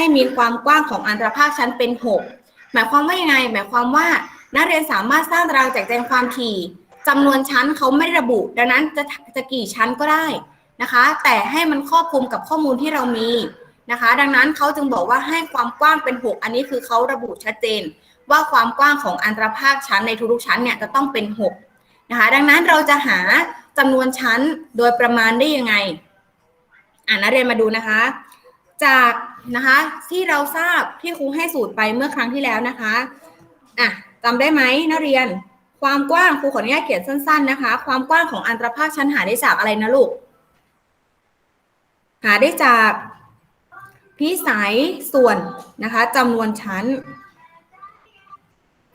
ให้มีความกว้างของอันตรภาคชั้นเป็น 6 หมายความว่ายังไง หมายความว่า นักเรียนสามารถสร้างตารางแจกแจงความถี่จำนวนชั้นเขาไม่ได้ระบุ ดังนั้นจะจะกี่ชั้นก็ได้นะคะ แต่ให้มันครอบคลุมกับข้อมูลที่เรามีนะคะ ดังนั้นเขาจึงบอกว่าให้ความกว้างเป็น 6 อันนี้คือเขาระบุชัดเจน ว่าความกว้างของอันตรภาคชั้นในทุกๆชั้นเนี่ยจะต้องเป็น 6 นะคะ ดังนั้นเราจะหาจำนวนชั้นโดยประมาณได้ยังไงอ่านักเรียนมาดูนะคะ จากนะคะที่เราทราบที่ครูให้สูตรไปเมื่อครั้งที่แล้วนะคะอะจำได้ไหมนักเรียน ความกว้างครูขออนุญาตเขียนสั้น ๆนะคะ ความกว้างของอันตรภาคชั้นหาได้จากอะไรนะลูก หาได้จากพิสัยส่วนนะคะจำนวนชั้น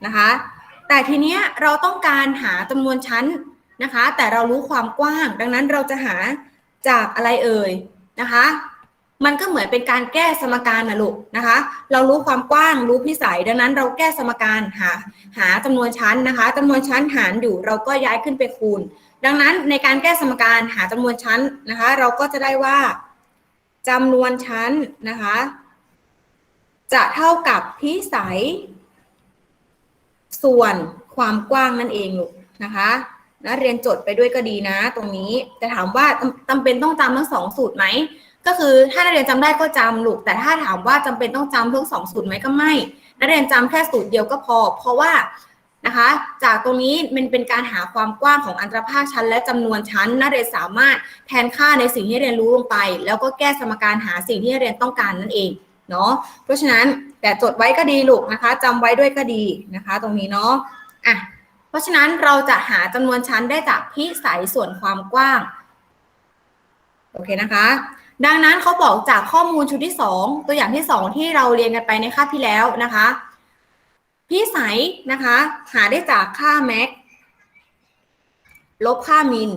นะคะแต่ทีเนี้ยเราต้องการหาจำนวนชั้นนะคะ แต่เรารู้ความกว้าง ดังนั้นเราจะหาจากอะไรเอ่ยนะคะ มันก็เหมือนเป็นการแก้สมการนะลูกนะคะ เรารู้ความกว้างรู้พิสัย ดังนั้นเราแก้สมการหาหาจำนวนชั้นนะคะจำนวนชั้นหารอยู่เราก็ย้ายขึ้นไปคูณ ดังนั้นในการแก้สมการหาจำนวนชั้นนะคะ เราก็จะได้ว่าจำนวนชั้นนะคะ จะเท่ากับพิสัย ส่วนความกว้างนั่นเองลูกนะคะนะเรียนจดไปด้วยก็ดีนะ ตรงนี้แต่ถามว่าจำจำเป็นต้องจำทั้งสองสูตรไหม ก็คือถ้านักเรียนจำได้ก็จำลูก แต่ถ้าถามว่าจำเป็นต้องจำทั้งสองสูตรไหมก็ไม่ นักเรียนจำแค่สูตรเดียวก็พอ เพราะว่านะคะ จากตรงนี้มันเป็นการหาความกว้างของอันตรภาคชั้น และจำนวนชั้น นักเรียนสามารถแทนค่าในสิ่งที่เรียนรู้ลงไป แล้วก็แก้สมการหาสิ่งที่เรียนต้องการนั่นเองเนาะ เพราะฉะนั้นแต่จดไว้ก็ดีลูกนะคะจำไว้ด้วยก็ดีนะคะ ตรงนี้เนาะ อะ เพราะฉะนั้นเราจะหาจำนวนชั้นได้จากพิสัยส่วนความกว้าง โอเคนะคะ ดังนั้นเขาบอกจากข้อมูลชุดที่ 2 ตัวอย่างที่ 2 ที่เราเรียนกันไปในคาบที่แล้วนะคะพิสัยนะคะ หาได้จากค่าแม็กลบค่ามิน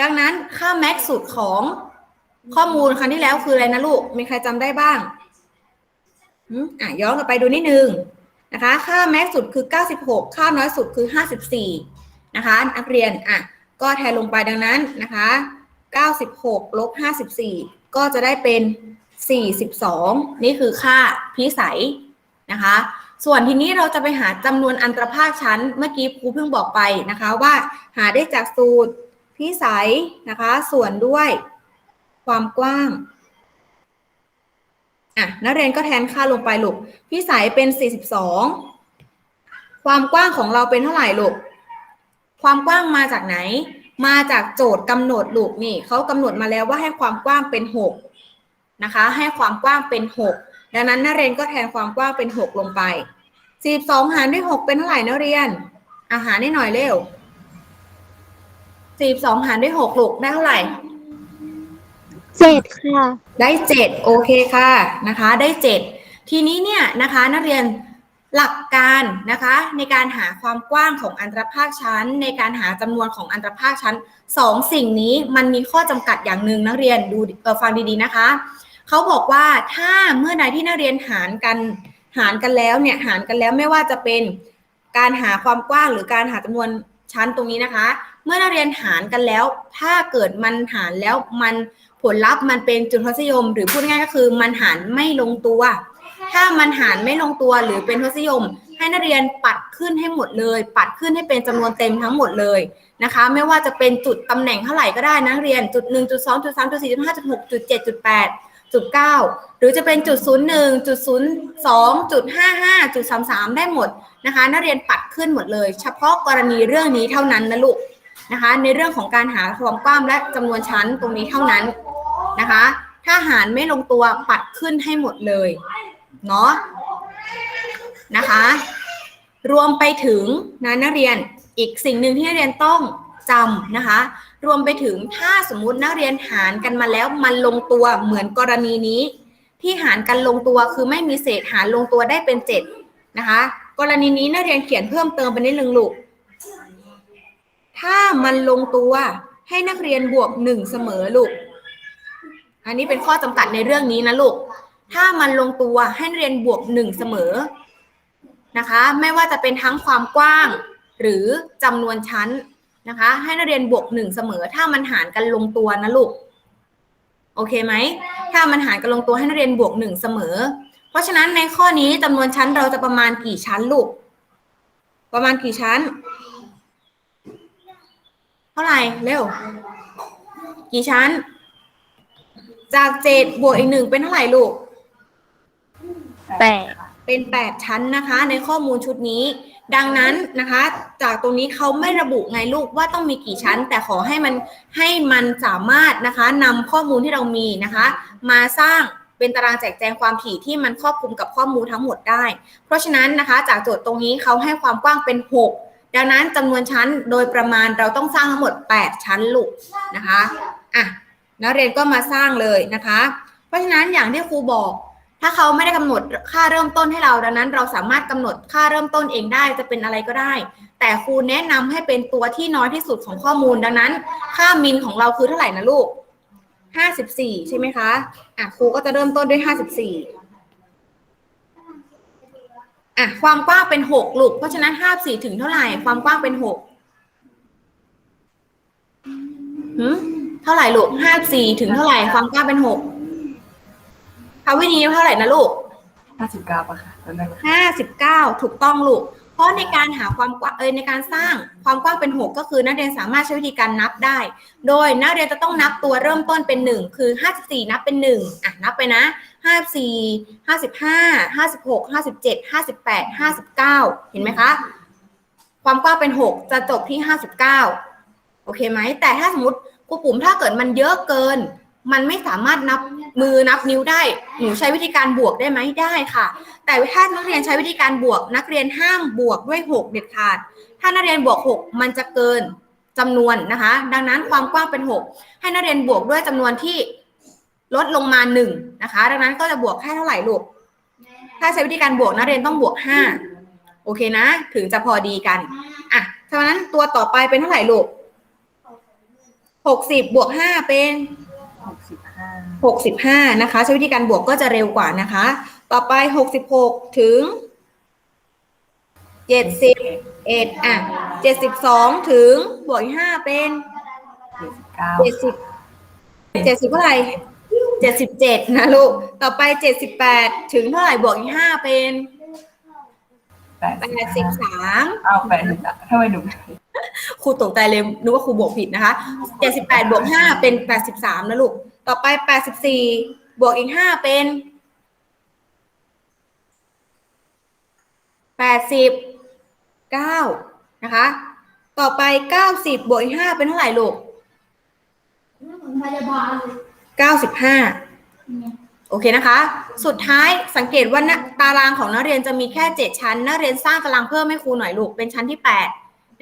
ดังนั้นค่าแม็กสุดของข้อมูลครั้งที่แล้วคืออะไรนะลูก มีใครจำได้บ้างอืมอะย้อนกลับไปดูนิดนึงนะคะ ค่าแม็กสุดคือ 96 ค่าน้อยสุดคือ 54 นะคะนักเรียนอะก็แทนลงไปดังนั้นนะคะ 96ลบ54 ก็จะได้เป็น 42 นี่คือค่าพิสัยนะคะ ส่วนทีนี้เราจะไปหาจำนวนอันตรภาคชั้น เมื่อกี้ครูเพิ่งบอกไปนะคะว่าหาได้จากสูตรพิสัยนะคะ ส่วนด้วยความกว้างอะนักเรียนก็แทนค่าลงไปลูกพิสัยเป็น 42 ความกว้างของเราเป็นเท่าไหร่ลูกความกว้างมาจากไหน มาจากโจทย์กำหนดลูกนี่เขากำหนดมาแล้วว่าให้ความกว้างเป็น 6 นะคะ ให้ความกว้างเป็น 6 ดังนั้นนักเรียนก็แทนความกว้างเป็น 6 ลงไป 42 หารด้วย 6 เป็นเท่าไหร่นักเรียน อาหารได้หน่อยเร็ว 42 หารด้วย 6 ลูกได้เท่าไหร่เจ็ดค่ะ ได้เจ็ดโอเคค่ะนะคะ ได้เจ็ดทีนี้เนี่ยนะคะนักเรียน หลักการนะคะในการหาความกว้างของอันตรภาคชั้น ในการหาจำนวนของอันตรภาคชั้นสองสิ่งนี้มันมีข้อจำกัดอย่างหนึ่งนักเรียนดูฟังดีๆนะคะเขาบอกว่าถ้าเมื่อใดที่นักเรียนหารกันหารกันแล้วเนี่ยหารกันแล้วไม่ว่าจะเป็นการหาความกว้างหรือการหาจำนวนชั้นตรงนี้นะคะ เมื่อนักเรียนหารกันแล้ว ถ้าเกิดมันหารแล้วมันผลลัพธ์มันเป็นจุดทศนิยม หรือพูดง่ายก็คือมันหารไม่ลงตัว ถ้ามันหารไม่ลงตัวหรือเป็นทศนิยม ให้นักเรียนปัดขึ้นให้หมดเลย ปัดขึ้นให้เป็นจำนวนเต็มทั้งหมดเลยนะคะ ไม่ว่าจะเป็นจุดตำแหน่งเท่าไหร่ก็ได้นะนักเรียนจุดหนึ่งจุดสองจุดสามจุดสี่จุดห้าจุดหกจุดเจ็ดจุดแปดจุดเก้าหรือจะเป็นจุดศูนย์หนึ่งจุดศูนย์สองจุดห้าห้าจุดสามสามได้หมดนะคะ นักเรียนปัดขึ้นหมดเลย เฉพาะกรณีเรื่องนี้เท่านั้นนะลูกนะคะ ในเรื่องของการหาความกว้างและจำนวนชั้นตรงนี้เท่านั้นนะคะ ถ้าหารไม่ลงตัวปัดขึ้นให้หมดเลย เนาะนะคะ รวมไปถึงนะนักเรียนอีกสิ่งหนึ่งที่นักเรียนต้องจำนะคะ รวมไปถึงถ้าสมมุตินักเรียนหารกันมาแล้วมันลงตัวเหมือนกรณีนี้ ที่หารกันลงตัวคือไม่มีเศษหารลงตัวได้เป็นเจ็ดนะคะ กรณีนี้นักเรียนเขียนเพิ่มเติมไปนิดนึงลูกถ้ามันลงตัวให้นักเรียนบวกหนึ่งเสมอลูก อันนี้เป็นข้อจำกัดในเรื่องนี้นะลูก ถ้ามันลงตัวให้นักเรียนบวกหนึ่งเสมอนะคะ ไม่ว่าจะเป็นทั้งความกว้าง หรือจำนวนชั้นนะคะ ให้นักเรียนบวกหนึ่งเสมอ ถ้ามันหารกันลงตัวนะลูกโอเคไหมถ้ามันหารกันลงตัวให้นักเรียนบวกหนึ่งเสมอ เพราะฉะนั้นในข้อนี้จำนวนชั้นเราจะประมาณกี่ชั้นลูก ประมาณกี่ชั้น เท่าไหร่เร็ว กี่ชั้น จากเจ็ดบวกอีกหนึ่งเป็นเท่าไหร่ลูก แปดเป็น 8 ชั้นนะคะ ในข้อมูลชุดนี้ ดังนั้นนะคะ จากตรงนี้เขาไม่ระบุไงลูกว่าต้องมีกี่ชั้น แต่ขอให้มันให้มันสามารถนะคะนำข้อมูลที่เรามีนะคะ มาสร้างเป็นตารางแจกแจงความถี่ที่มันครอบคลุมกับข้อมูลทั้งหมดได้ เพราะฉะนั้นนะคะ จากโจทย์ตรงนี้เขาให้ความกว้างเป็น 6 ดังนั้นจำนวนชั้นโดยประมาณเราต้องสร้างทั้งหมด 8 ชั้นลูกนะคะอะนักเรียนก็มาสร้างเลยนะคะ เพราะฉะนั้นอย่างที่ครูบอก ถ้าเขาไม่ได้กำหนดค่าเริ่มต้นให้เราดังนั้น เราสามารถกำหนดค่าเริ่มต้นเองได้จะเป็นอะไรก็ได้ แต่ครูแนะนำให้เป็นตัวที่น้อยที่สุดของข้อมูลดังนั้น ค่ามินของเราคือเท่าไหร่นะลูก54ใช่ไหมคะอะครูก็จะเริ่มต้นด้วย54อะความกว้างเป็น6ลูกเพราะฉะนั้น54ถึงเท่าไหร่ ความกว้างเป็น6หืมเท่าไหร่ลูก54ถึงเท่าไหร่ ความกว้างเป็น6คำวิธีเท่าไหร่นะลูกห้าสิบเก้าป่ะคะตอนนั้นห้าสิบเก้าถูกต้องลูก เพราะในการหาความกว้างเอยในการสร้างความกว้างเป็นหกก็คือนักเรียนสามารถใช้วิธีการนับได้ โดยนักเรียนจะต้องนับตัวเริ่มต้นเป็นหนึ่งคือห้าสิบสี่นับเป็นหนึ่งอะนับไปนะห้าสี่ห้าสิบห้าห้าสิบหกห้าสิบเจ็ดห้าสิบแปดห้าสิบเก้าเห็นไหมคะ ความกว้างเป็นหกจะจบที่ห้าสิบเก้าโอเคไหม แต่ถ้าสมมติครูปุ๋มถ้าเกิดมันเยอะเกิน มันไม่สามารถนับมือนับนิ้วได้ หนูใช้วิธีการบวกได้ไหมได้ค่ะ แต่ถ้านักเรียนใช้วิธีการบวก นักเรียนห้ามบวกด้วย 6 เด็ดขาด ถ้านักเรียนบวก 6 มันจะเกินจำนวนนะคะ ดังนั้นความกว้างเป็น 6 ให้นักเรียนบวกด้วยจำนวนที่ลดลงมา1นะคะ ดังนั้นก็จะบวกแค่เท่าไหร่ลูก ถ้าใช้วิธีการบวกนักเรียนต้องบวก 5 โอเคนะ ถึงจะพอดีกัน อะฉะนั้นตัวต่อไปเป็นเท่าไหร่ลูก60บวก5เป็น หกสิบห้าหกสิบห้านะคะ ใช้วิธีการบวกก็จะเร็วกว่านะคะ ต่อไปหกสิบหกถึงเจ็ดสิบเอ็ดอะเจ็ดสิบสองถึงบวกอีกห้าเป็นเจ็ดสิบเก้าเจ็ดสิบเจ็ดสิบเท่าไหร่เจ็ดสิบเจ็ดนะลูก ต่อไปเจ็ดสิบแปดถึงเท่าไหร่บวกอีกห้าเป็น แปดแปดสิบสามเอาแปดสิบสามทำไมหนูครูตกใจเลยนึกว่าครูบวกผิดนะคะเจ็ดสิบแปดบวกห้าเป็นแปดสิบสามนะลูก ต่อไปแปดสิบสี่บวกอีกห้าเป็นแปดสิบเก้านะคะ ต่อไปเก้าสิบบวกอีกห้าเป็นเท่าไหร่ลูกเก้าสิบห้า โอเคนะคะ สุดท้ายสังเกตว่านะตารางของนักเรียนจะมีแค่เจ็ดชั้น นักเรียนสร้างตารางเพิ่มให้ครูหน่อยลูก เป็นชั้นที่แปด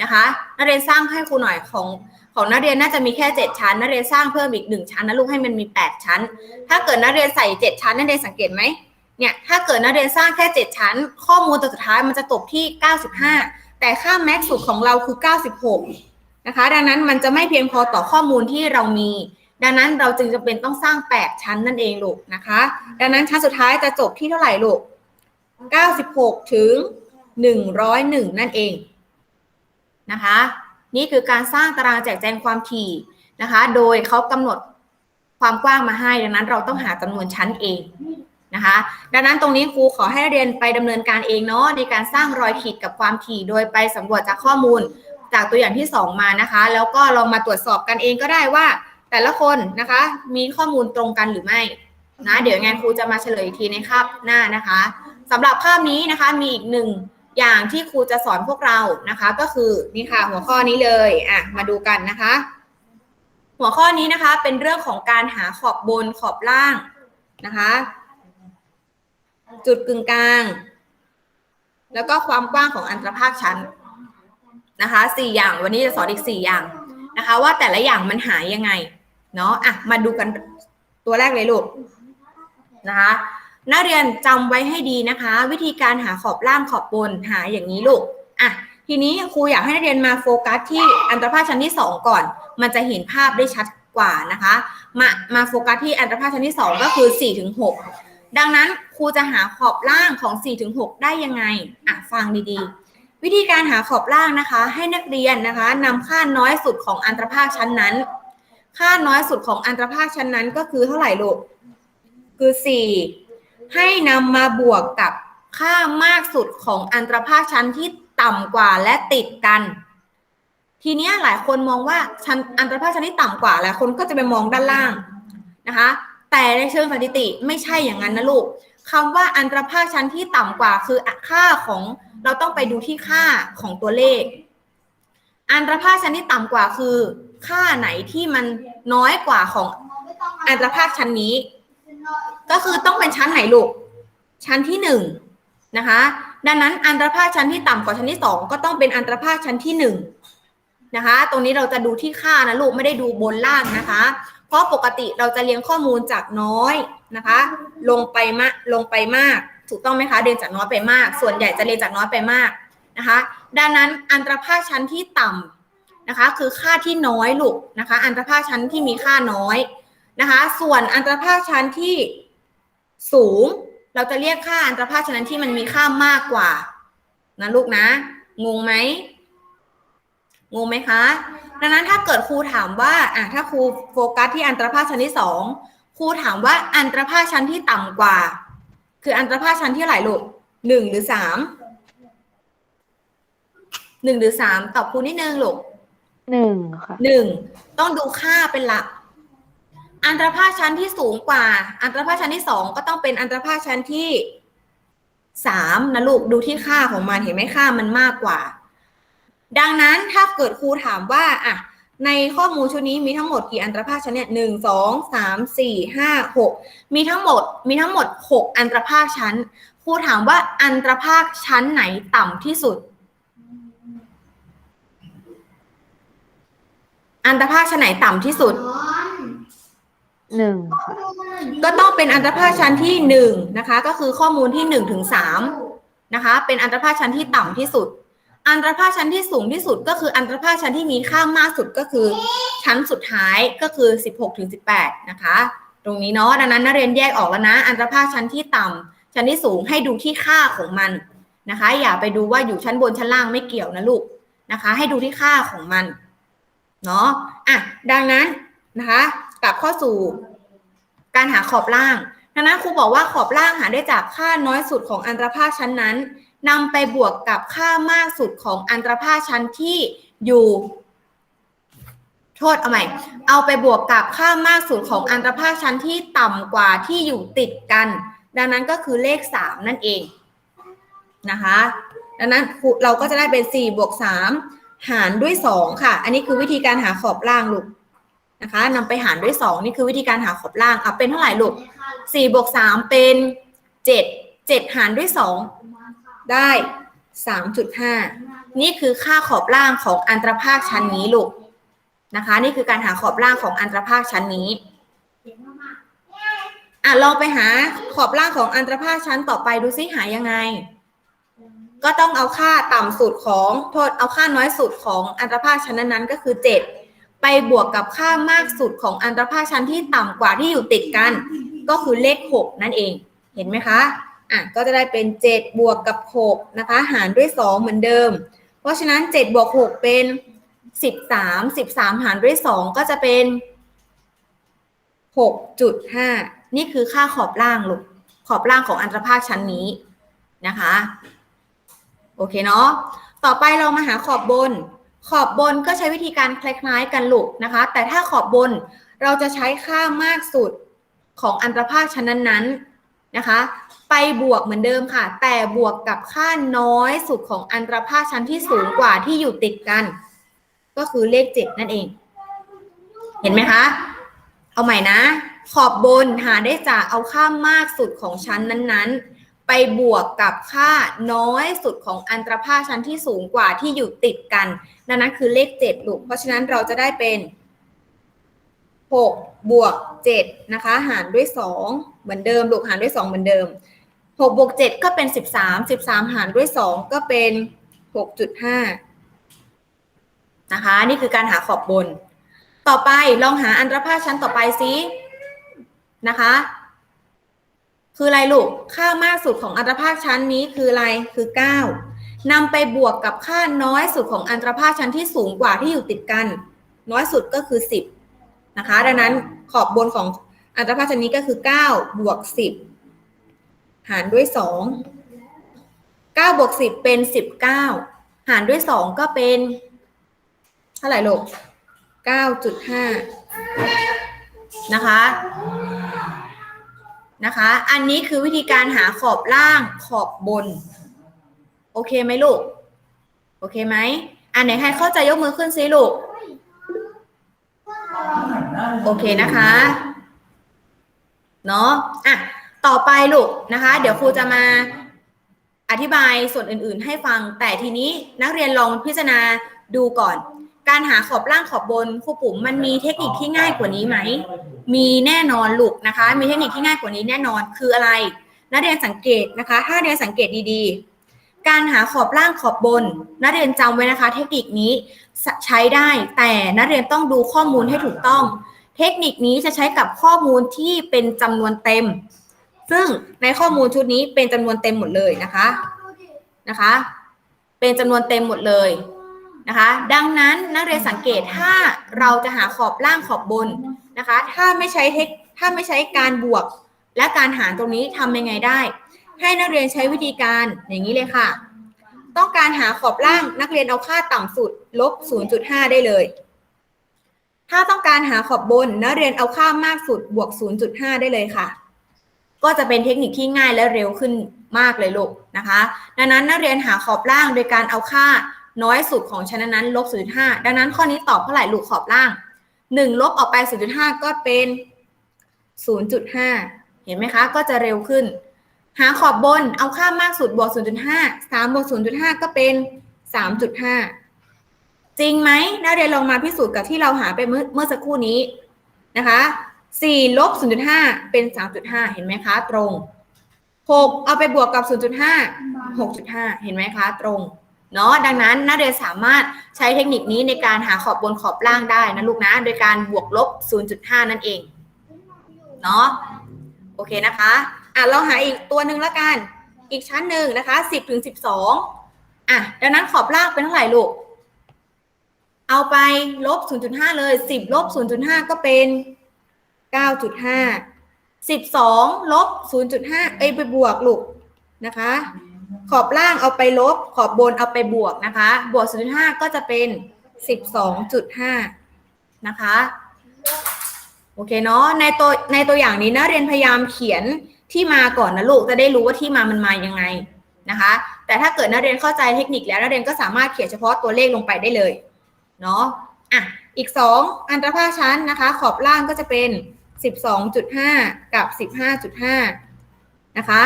นะคะ นักเรียนสร้างให้ครูหน่อยของของนักเรียนน่าจะมีแค่เจ็ดชั้น นักเรียนสร้างเพิ่มอีกหนึ่งชั้นนะลูกให้มันมีแปดชั้น ถ้าเกิดนักเรียนใส่เจ็ดชั้นนักเรียนสังเกตไหมเนี่ย ถ้าเกิดนักเรียนสร้างแค่ 7 ชั้น ข้อมูลตัวสุดท้ายมันจะตกที่ 95 แต่ค่าแม็กซ์สุดของเราคือ 96 นะคะ ดังนั้นมันจะไม่เพียงพอต่อข้อมูลที่เรามี ดังนั้นเราจึงจำเป็นต้องสร้าง 8 ชั้นนั่นเองลูกนะคะ ดังนั้นชั้นสุดท้ายจะจบที่เท่าไหร่ลูก 96 ถึง 101 นั่นเองนะคะ นี่คือการสร้างตารางแจกแจงความถี่นะคะ โดยเขากำหนดความกว้างมาให้ ดังนั้นเราต้องหาจำนวนชั้นเองนะคะ ดังนั้นตรงนี้ครูขอให้เรียนไปดำเนินการเองเนาะในการสร้างรอยขีดกับความถี่โดยไปสำรวจจากข้อมูลจากตัวอย่างที่ 2 มานะคะ แล้วก็ลองมาตรวจสอบกันเองก็ได้ว่า แต่ละคนนะคะ มีข้อมูลตรงกันหรือไม่นะเดี๋ยวงานครูจะมาเฉลยอีกทีในคาบหน้านะคะสำหรับภาพนี้นะคะมีอีกหนึ่งอย่างที่ครูจะสอนพวกเรานะคะ ก็คือนี่ค่ะหัวข้อนี้เลยอะมาดูกันนะคะ หัวข้อนี้นะคะเป็นเรื่องของการหาขอบบนขอบล่างนะคะ จุดกึ่งกลาง แล้วก็ความกว้างของอันตรภาคชั้นนะคะสี่อย่างวันนี้จะสอนอีกสี่อย่างนะคะ ว่าแต่ละอย่างมันหายยังไง เนาะอะมาดูกันตัวแรกเลยลูกนะคะนักเรียนจำไว้ให้ดีนะคะ วิธีการหาขอบล่างขอบบนหาอย่างนี้ลูกอะทีนี้ครูอยากให้นักเรียนมาโฟกัสที่อันตรภาคชั้นที่สองก่อน มันจะเห็นภาพได้ชัดกว่านะคะ มามาโฟกัสที่อันตรภาคชั้นที่สองก็คือสี่ถึงหกดังนั้นครูจะหาขอบล่างของ4-6ได้ยังไงอะฟังดีๆ วิธีการหาขอบล่างนะคะ ให้นักเรียนนะคะนำค่าน้อยสุดของอันตรภาคชั้นนั้น ค่าน้อยสุดของอันตรภาคชั้นนั้นก็คือเท่าไหร่ลูก คือ4ให้นำมาบวกกับค่ามากสุดของอันตรภาคชั้นที่ต่ำกว่าและติดกัน ทีเนี้ยหลายคนมองว่าชั้นอันตรภาคชั้นที่ต่ำกว่าหลายคนก็จะไปมองด้านล่างนะคะ แต่ในเชิงสถิติไม่ใช่อย่างนั้นนะลูกคำว่าอันตรภาคชั้นที่ต่ำกว่าคือค่าของเราต้องไปดูที่ค่าของตัวเลข อันตรภาคชั้นที่ต่ำกว่าคือ ค่าไหนที่มันน้อยกว่าของอันตรภาคชั้นนี้ ก็คือต้องเป็นชั้นไหนลูก ชั้นที่หนึ่งนะคะ ดังนั้นอันตรภาคชั้นที่ต่ำกว่าชั้นที่สองก็ต้องเป็นอันตรภาคชั้นที่หนึ่งนะคะ ตรงนี้เราจะดูที่ค่านะลูกไม่ได้ดูบนล่างนะคะ เพราะปกติเราจะเรียงข้อมูลจากน้อยนะคะ ลงไปมะลงไปมาก ถูกต้องไหมคะเรียนจากน้อยไปมาก ส่วนใหญ่จะเรียนจากน้อยไปมาก นะคะดังนั้นอันตรภาคชั้นที่ต่ำนะคะคือค่าที่น้อยลูกนะคะอันตรภาคชั้นที่มีค่าน้อยนะคะส่วนอันตรภาคชั้นที่สูง เราจะเรียกค่าอันตรภาคชั้นที่มันมีค่ามากกว่านะลูกนะงงไหมงงไหมคะ ดังนั้นถ้าเกิดครูถามว่าอะถ้าครูโฟกัสที่อันตรภาคชั้นที่สองครูถามว่าอันตรภาคชั้นที่ต่ำกว่า คืออันตรภาคชั้นที่ไหร่ลูกหนึ่งหรือสาม หนึ่งหรือสามตอบครูนิดนึงลูกหนึ่งค่ะหนึ่งต้องดูค่าเป็นหลัก อันตรภาคชั้นที่สูงกว่า อันตรภาคชั้นที่สองก็ต้องเป็นอันตรภาคชั้นที่สามนะลูกดูที่ค่าของมันเห็นไหมค่ามันมากกว่า ดังนั้นถ้าเกิดครูถามว่าอะในข้อมูลชุดนี้มีทั้งหมดกี่อันตรภาคชั้นเนี่ยหนึ่งสองสามสี่ห้าหกมีทั้งหมดมีทั้งหมดหกอันตรภาคชั้น ครูถามว่าอันตรภาคชั้นไหนต่ำที่สุด อันตรภาคชั้นไหนต่ำที่สุด หนึ่งค่ะก็ต้องเป็นอันตรภาคชั้นที่หนึ่งนะคะ ก็คือข้อมูลที่หนึ่งถึงสามนะคะ เป็นอันตรภาคชั้นที่ต่ำที่สุด อันตรภาคชั้นที่สูงที่สุด ก็คืออันตรภาคชั้นที่มีค่ามากสุดก็คือ ชั้นสุดท้ายก็คือสิบหกถึงสิบแปดนะคะ ตรงนี้เนาะดังนั้นนักเรียนแยกออกแล้วนะ อันตรภาคชั้นที่ต่ำชั้นที่สูงให้ดูที่ค่าของมันนะคะ อย่าไปดูว่าอยู่ชั้นบนชั้นล่างไม่เกี่ยวนะลูกนะคะ ให้ดูที่ค่าของมัน เนาะอะดังนั้นนะคะกลับข้าสู่การหาขอบล่างดังนั้นครูบอกว่าขอบล่างหาได้จากค่าน้อยสุดของอันตรภาคชั้นนั้นนำไปบวกกับค่ามากสุดของอันตรภาคชั้นที่อยู่โทษเอาใหม่ เอาไปบวกกับค่ามากสุดของอันตรภาคชั้นที่ต่ำกว่าที่อยู่ติดกัน ดังนั้นก็คือเลข 3 นั่นเองนะคะ ดังนั้นเราก็จะได้เป็น 4 บวก 3 หารด้วย2ค่ะ อันนี้คือวิธีการหาขอบล่างลูกนะคะนำไปหารด้วย2นี่คือวิธีการหาขอบล่างอะเป็นเท่าไหร่ลูก4บวก3เป็น7 7หารด้วย2ได้3.5นี่คือค่าขอบล่างของอันตรภาคชั้นนี้ลูกนะคะ นี่คือการหาขอบล่างของอันตรภาคชั้นนี้อะลองไปหาขอบล่างของอันตรภาคชั้นต่อไปดูซิหายังไง ก็ต้องเอาค่าต่ำสุดของโทษเอาค่าน้อยสุดของอันตรภาคชั้นนั้นๆก็คือ 7 ไปบวกกับค่ามากสุดของอันตรภาคชั้นที่ต่ำกว่าที่อยู่ติดกัน ก็คือเลข 6 นั่นเอง เห็นไหมคะอะก็จะได้เป็น 7 บวกกับ 6 นะคะ หารด้วย 2 เหมือนเดิม เพราะฉะนั้น 7 บวก 6 เป็น 13 13 หารด้วย 2 ก็จะเป็น 6.5 นี่คือค่าขอบล่างลูกขอบล่างของอันตรภาคชั้นนี้นะคะ โอเคเนาะ ต่อไปเรามาหาขอบบน ขอบบนก็ใช้วิธีการคล้ายๆกันลูกนะคะ แต่ถ้าขอบบนเราจะใช้ค่ามากสุดของอันตรภาคชั้นนั้นๆนะคะ ไปบวกเหมือนเดิมค่ะ แต่บวกกับค่าน้อยสุดของอันตรภาคชั้นที่สูงกว่าที่อยู่ติดกัน ก็คือเลขเจ็ดนั่นเอง เห็นไหมคะ เอาใหม่นะ ขอบบนหาได้จากเอาค่ามากสุดของชั้นนั้นๆ ไปบวกกับค่าน้อยสุดของอันตรภาคชั้นที่สูงกว่าที่อยู่ติดกันดังนั้นคือเลขเจ็ดลูก เพราะฉะนั้นเราจะได้เป็นหกบวกเจ็ดนะคะ หารด้วยสองเหมือนเดิม ลูกหารด้วยสองเหมือนเดิมหกบวกเจ็ดก็เป็นสิบสามสิบสามหารด้วยสองก็เป็นหกจุดห้านะคะ นี่คือการหาขอบบน ต่อไปลองหาอันตรภาคชั้นต่อไปซินะคะ คืออะไรลูก ค่ามากสุดของอันตรภาคชั้นนี้คืออะไร คือ 9นำไปบวกกับค่าน้อยสุดของอันตรภาคชั้นที่สูงกว่าที่อยู่ติดกัน น้อยสุดก็คือ 10 นะคะ ดังนั้นขอบบนของอันตรภาคชั้นนี้ก็คือ 9 บวก 10 หารด้วยสองเก้าบวกสิบเป็นสิบเก้าหารด้วยสองก็เป็น เท่าไหร่ลูกเก้าจุดห้านะคะ นะคะ อันนี้คือวิธีการหาขอบล่างขอบบน โอเคไหมลูก โอเคไหมอันไหนใครเข้าใจยกมือขึ้นซิลูก โอเคนะคะ เนาะอะ ต่อไปลูกนะคะ เดี๋ยวครูจะมาอธิบายส่วนอื่นๆ ให้ฟัง แต่ทีนี้นักเรียนลองพิจารณาดูก่อน การหาขอบล่างขอบบนครูปุ๋มมันมีเทคนิคที่ง่ายกว่านี้ไหม มีแน่นอนลูกนะคะ มีเทคนิคที่ง่ายกว่านี้แน่นอนคืออะไรนักเรียนสังเกตนะคะ ถ้าเรียนสังเกตดีๆ การหาขอบล่างขอบบนนักเรียนจำไว้นะคะ เทคนิคนี้ใช้ได้แต่นักเรียนต้องดูข้อมูลให้ถูกต้อง เทคนิคนี้จะใช้กับข้อมูลที่เป็นจำนวนเต็ม ซึ่งในข้อมูลชุดนี้เป็นจำนวนเต็มหมดเลยนะคะนะคะ เป็นจำนวนเต็มหมดเลย นะคะ ดังนั้นนักเรียนสังเกตถ้าเราจะหาขอบล่างขอบบนนะคะ ถ้าไม่ใช้เทคถ้าไม่ใช้การบวกและการหารตรงนี้ทำยังไงได้ ให้นักเรียนใช้วิธีการอย่างนี้เลยค่ะ ต้องการหาขอบล่างนักเรียนเอาค่าต่ำสุดลบ 0.5 ได้เลย ถ้าต้องการหาขอบบนนักเรียนเอาค่ามากสุดบวก 0.5 ได้เลยค่ะ ก็จะเป็นเทคนิคที่ง่ายและเร็วขึ้นมากเลยลูกนะคะ ดังนั้นนักเรียนหาขอบล่างโดยการเอาค่า น้อยสุดของชั้นนั้นลบ0.5 ดังนั้นข้อนี้ตอบเท่าไหร่ลูกขอบล่าง 1 ลบออกไป 0.5 ก็เป็น 0.5 เห็นไหมคะ ก็จะเร็วขึ้น หาขอบบนเอาค่ามากสุดบวก 0.5 3บวก 0.5 ก็เป็น 3.5 จริงไหมนักเรียนลองมาพิสูจน์กับที่เราหาไปเมื่อเมื่อสักครู่นี้นะคะ4ลบ0.5 เป็น 3.5 เห็นไหมคะ ตรง 6 เอาไปบวกกับ 0.5 6.5 เห็นไหมคะ ตรง เนาะดังนั้นนักเรียนสามารถใช้เทคนิคนี้ในการหาขอบบนขอบล่างได้นะลูกนะ โดยการบวกลบ 0.5 นั่นเองเนาะโอเคนะคะอะเราหาอีกตัวหนึ่งละกัน อีกชั้นหนึ่งนะคะ 10ถึง12อะดังนั้นขอบล่างเป็นเท่าไหร่ลูก เอาไปลบ 0.5 เลย 10ลบ0.5 ก็เป็น 9.5 12ลบ0.5 เอ้ยไปบวกลูกนะคะ ขอบล่างเอาไปลบ ขอบบนเอาไปบวกนะคะ บวก0.5ก็จะเป็น12.5นะคะ โอเคเนาะ ในตัวในตัวอย่างนี้นะเรียนพยายามเขียนที่มาก่อนนะลูกจะได้รู้ว่าที่มามันมายังไงนะคะ แต่ถ้าเกิดนักเรียนเข้าใจเทคนิคแล้วนักเรียนก็สามารถเขียนเฉพาะตัวเลขลงไปได้เลย เนาะ อะ อีก 2 อันตรภาคชั้นนะคะ ขอบล่างก็จะเป็น 12.5 กับ 15.5 นะคะ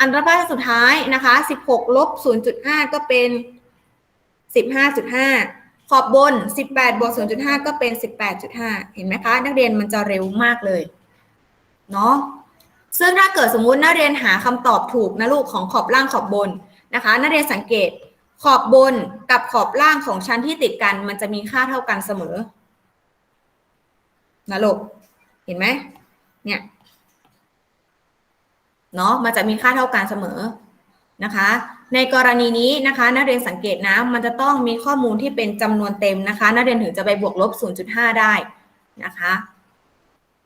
อันตรภาคสุดท้ายนะคะ16ลบ0.5 ก็เป็น 15.5 ขอบบน 18บวก0.5 ก็เป็น 18.5 เห็นไหมคะ นักเรียนมันจะเร็วมากเลยเนาะซึ่งถ้าเกิดสมมุตินักเรียนหาคำตอบถูกนะลูกของขอบล่างขอบบนนะคะ นักเรียนสังเกตขอบบนกับขอบล่างของชั้นที่ติดกัน มันจะมีค่าเท่ากันเสมอนะลูกเห็นไหมเนี่ย เนาะมันจะมีค่าเท่ากันเสมอนะคะ ในกรณีนี้นะคะ นักเรียนสังเกตนะมันจะต้องมีข้อมูลที่เป็นจำนวนเต็มนะคะ นักเรียนถึงจะไปบวกลบ 0.5 ได้นะคะ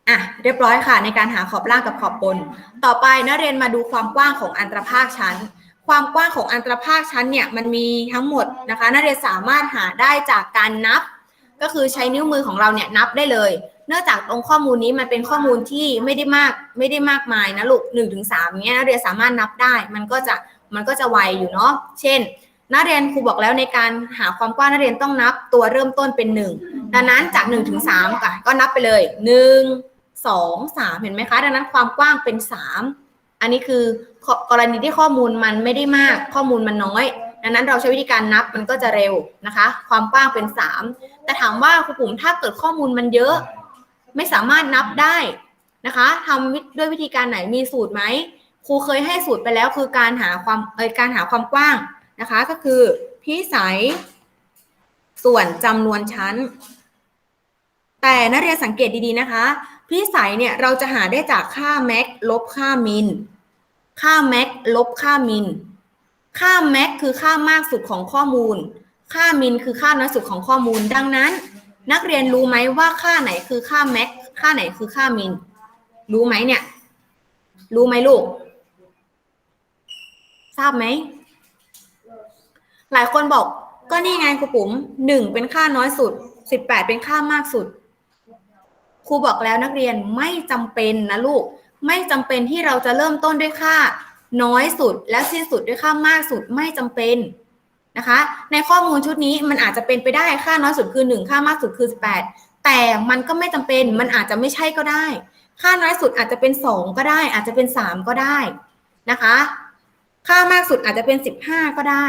อะเรียบร้อยค่ะในการหาขอบล่างกับขอบบน ต่อไปนักเรียนมาดูความกว้างของอันตรภาคชั้น ความกว้างของอันตรภาคชั้นเนี่ยมันมีทั้งหมดนะคะ นักเรียนสามารถหาได้จากการนับ ก็คือใช้นิ้วมือของเราเนี่ยนับได้เลย เนื่องจากตรงข้อมูลนี้มันเป็นข้อมูลที่ไม่ได้มากไม่ได้มากมายนะลูกหนึ่งถึงสามเงี้ยนักเรียนสามารถนับได้มันก็จะมันก็จะไวอยู่เนาะเช่น นักเรียนครูบอกแล้วในการหาความกว้างนักเรียนต้องนับตัวเริ่มต้นเป็นหนึ่งดังนั้นจากหนึ่งถึงสามก็นับไปเลยหนึ่งสองสามเห็นไหมคะ ดังนั้นความกว้างเป็นสามอันนี้คือกรณีที่ข้อมูลมันไม่ได้มากข้อมูลมันน้อยดังนั้นเราใช้วิธีการนับมันก็จะเร็วนะคะ ความกว้างเป็นสามแต่ถามว่าครูปุ๋มถ้าเกิดข้อมูลมันเยอะ ไม่สามารถนับได้นะคะทำด้วยวิธีการไหนมีสูตรไหมครูเคยให้สูตรไปแล้วคือการหาความเอยการหาความกว้างนะคะ ก็คือพิสัยส่วนจำนวนชั้น แต่นักเรียนสังเกตดีๆนะคะ พิสัยเนี่ยเราจะหาได้จากค่าแม็กลบค่ามินค่าแม็กลบค่ามินค่าแม็กคือค่ามากสุดของข้อมูล ค่ามินคือค่าน้อยสุดของข้อมูลดังนั้น นักเรียนรู้ไหมว่าค่าไหนคือค่าแม็กค่าไหนคือค่ามิน รู้ไหมเนี่ย รู้ไหมลูก ทราบไหม หลายคนบอกก็นี่ไงครูปุ๋มหนึ่งเป็นค่าน้อยสุดสิบแปดเป็นค่ามากสุด ครูบอกแล้วนักเรียนไม่จำเป็นนะลูก ไม่จำเป็นที่เราจะเริ่มต้นด้วยค่าน้อยสุด และสิ้นสุดด้วยค่ามากสุดไม่จำเป็น นะคะ ในข้อมูลชุดนี้มันอาจจะเป็นไปได้ค่าน้อยสุดคือหนึ่งค่ามากสุดคือสิบแปดแต่มันก็ไม่จำเป็นมันอาจจะไม่ใช่ก็ได้ ค่าน้อยสุดอาจจะเป็นสองก็ได้ อาจจะเป็นสามก็ได้นะคะ ค่ามากสุดอาจจะเป็นสิบห้าก็ได้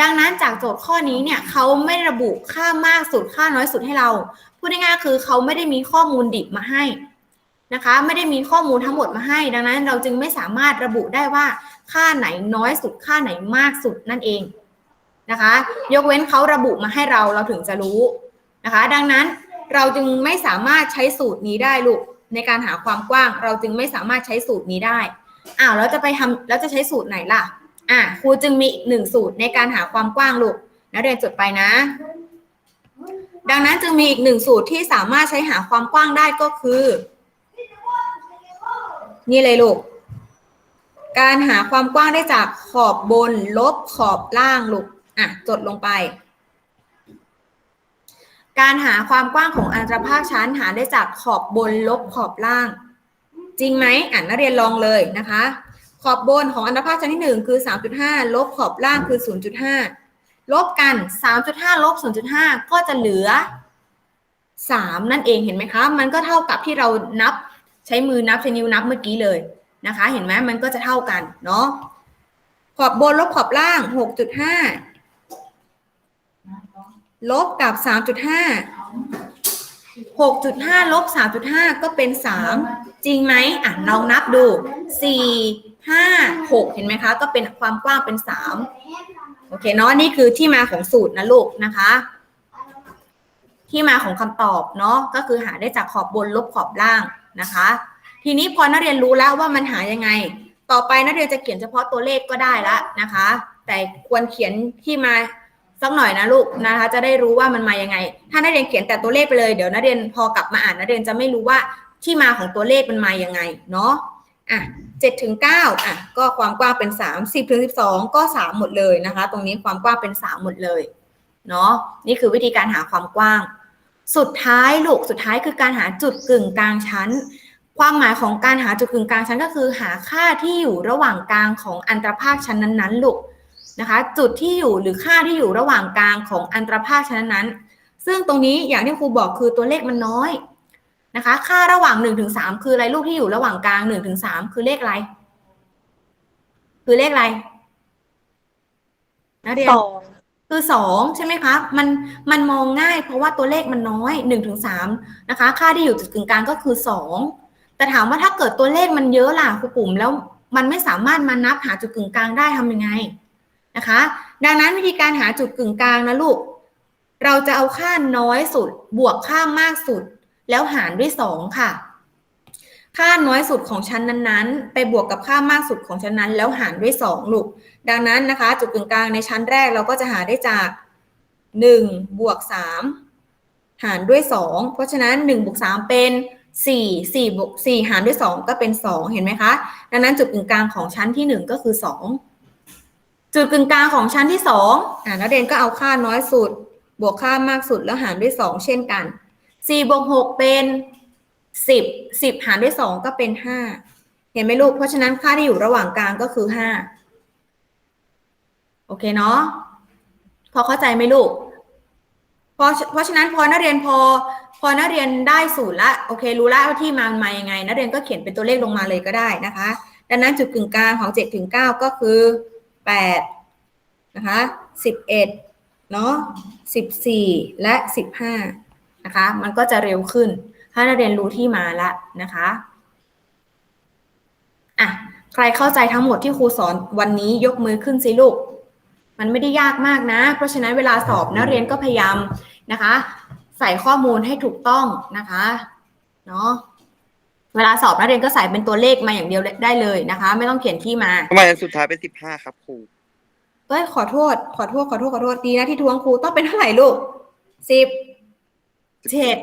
ดังนั้นจากโจทย์ข้อนี้เนี่ยเขาไม่ระบุค่ามากสุดค่าน้อยสุดให้เราพูดง่ายๆคือเขาไม่ได้มีข้อมูลดิบมาให้นะคะไม่ได้มีข้อมูลทั้งหมดมาให้ ดังนั้นเราจึงไม่สามารถระบุได้ว่าค่าไหนน้อยสุดค่าไหนมากสุดนั่นเอง นะคะ ยกเว้นเขาระบุมาให้เราเราถึงจะรู้นะคะ ดังนั้นเราจึงไม่สามารถใช้สูตรนี้ได้ลูกในการหาความกว้าง เราจึงไม่สามารถใช้สูตรนี้ได้อ้าวแล้วจะไปทำแล้วจะใช้สูตรไหนล่ะอะครูจึงมีหนึ่งสูตรในการหาความกว้างลูกนักเรียนจดไปนะ ดังนั้นจึงมีอีกหนึ่งสูตรที่สามารถใช้หาความกว้างได้ก็คือ นี่เลยลูกการหาความกว้างได้จากขอบบนลบขอบล่างลูก อะจดลงไป การหาความกว้างของอันตรภาคชั้นหาได้จากขอบบนลบขอบล่าง จริงไหมอ่านนักเรียนลองเลยนะคะ ขอบบนของอันตรภาคชั้นที่หนึ่งคือ 3.5 ลบขอบล่างคือ 0.5 ลบกัน 3.5 ลบ 0.5 ก็จะเหลือ 3 นั่นเองเห็นไหมคะ มันก็เท่ากับที่เรานับใช้มือนับใช้นิ้วนับเมื่อกี้เลยนะคะ เห็นไหมมันก็จะเท่ากันเนาะขอบบนลบขอบล่าง 6.5 ลบกับ3.5 6.5ลบ3.5ก็เป็น3จริงไหมอะลองนับดู4 5 6เห็นไหมคะ ก็เป็นความกว้างเป็น3โอเคเนาะนี่คือที่มาของสูตรนะลูกนะคะ ที่มาของคำตอบเนาะก็คือหาได้จากขอบบนลบขอบล่างนะคะ ทีนี้พอนักเรียนรู้แล้วว่ามันหายังไง ต่อไปนักเรียนจะเขียนเฉพาะตัวเลขก็ได้ละนะคะ แต่ควรเขียนที่มา สักหน่อยนะลูกนะคะ จะได้รู้ว่ามันมายังไง ถ้านักเรียนเขียนแต่ตัวเลขไปเลยเดี๋ยวนักเรียนพอกลับมาอ่านนักเรียนจะไม่รู้ว่าที่มาของตัวเลขมันมายังไงเนาะอะเจ็ดถึงเก้าอะก็ความกว้างเป็นสามสิบถึงสิบสองก็สามหมดเลยนะคะ ตรงนี้ความกว้างเป็นสามหมดเลยเนาะนี่คือวิธีการหาความกว้าง สุดท้ายลูกสุดท้ายคือการหาจุดกึ่งกลางชั้น ความหมายของการหาจุดกึ่งกลางชั้นก็คือ หาค่าที่อยู่ระหว่างกลางของอันตรภาคชั้นนั้นๆลูก นะคะจุดที่อยู่หรือค่าที่อยู่ระหว่างกลางของอันตรภาคชั้นนั้นๆซึ่งตรงนี้อย่างที่ครูบอกคือตัวเลขมันน้อยนะคะ ค่าระหว่าง1นถึงสคืออะไรลูกที่อยู่ระหว่างกลาง1นถึงสคือเลขอะไร คือเลขอะไรนักเรียนสองคือสองใช่ไหมคะมันมันมองง่ายเพราะว่าตัวเลขมันน้อยหนึ่งถึงสามนะคะ ค่าที่อยู่จุดกึ่งกลางก็คือสองแต่ถามว่าถ้าเกิดตัวเลขมันเยอะล่ะครูปุ่มแล้วมันไม่สามารถมานับหาจุดกึ่งกลางได้ทำยังไง นะคะ ดังนั้นวิธีการหาจุดกึ่งกลางนะลูก เราจะเอาค่าน้อยสุด บวกค่ามากสุด แล้วหารด้วยสองค่ะ ค่าน้อยสุดของชั้นนั้นๆ ไปบวกกับค่ามากสุดของชั้นนั้น แล้วหารด้วยสองลูก ดังนั้นนะคะ จุดกึ่งกลางในชั้นแรกเราก็จะหาได้จาก 1 บวก 3 หารด้วย 2 เพราะฉะนั้น1บวก3เป็น4 4บวก4หารด้วย2ก็เป็น2เห็นไหมคะ ดังนั้นจุดกึ่งกลางของชั้นที่1ก็คือ2 จุดกึ่งกลางของชั้นที่2อ่านักเรียนก็เอาค่าน้อยสุด บวกค่ามากสุดแล้วหารด้วย2เช่นกัน4บวก6เป็น10 10หารด้วย2ก็เป็น5เห็นไหมลูก เพราะฉะนั้นค่าที่อยู่ระหว่างกลางก็คือ5โอเคเนาะพอเข้าใจไหมลูกเพราะเพราะฉะนั้นพอนักเรียนพอ พอนักเรียนได้สูตรละโอเค รู้ละว่าที่มามันมายังไง นักเรียนก็เขียนเป็นตัวเลขลงมาเลยก็ได้นะคะ ดังนั้นจุดกึ่งกลางของ7ถึง9ก็คือ 8นะคะ11เนาะ14 และ 15นะคะมันก็จะเร็วขึ้น ถ้านักเรียนรู้ที่มาละนะคะอะใครเข้าใจทั้งหมดที่ครูสอนวันนี้ยกมือขึ้นสิลูก มันไม่ได้ยากมากนะ เพราะฉะนั้นเวลาสอบนักเรียนก็พยายามนะคะ ใส่ข้อมูลให้ถูกต้องนะคะเนาะ เวลาสอบนักเรียนก็ใส่เป็นตัวเลขมาอย่างเดียวได้เลยนะคะ ไม่ต้องเขียนที่มาทำไมอันสุดท้ายเป็นสิบห้าครับครูเอ้ยขอโทษ ขอโทษขอโทษขอโทษดีนะที่ทวงครูต้องเป็นเท่าไหร่ลูกสิบเจ็ด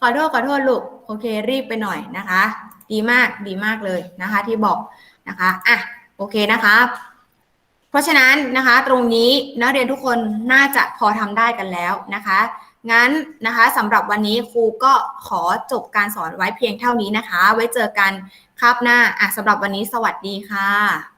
ขอโทษขอโทษลูกโอเครีบไปหน่อยนะคะ ดีมากดีมากเลยนะคะ ที่บอกนะคะอะโอเคนะคะเพราะฉะนั้นนะคะตรงนี้นักเรียนทุกคนน่าจะพอทำได้กันแล้วนะคะ งั้นนะคะสำหรับวันนี้ครูก็ขอจบการสอนไว้เพียงเท่านี้นะคะ ไว้เจอกันคาบหน้าอะสำหรับวันนี้สวัสดีค่ะ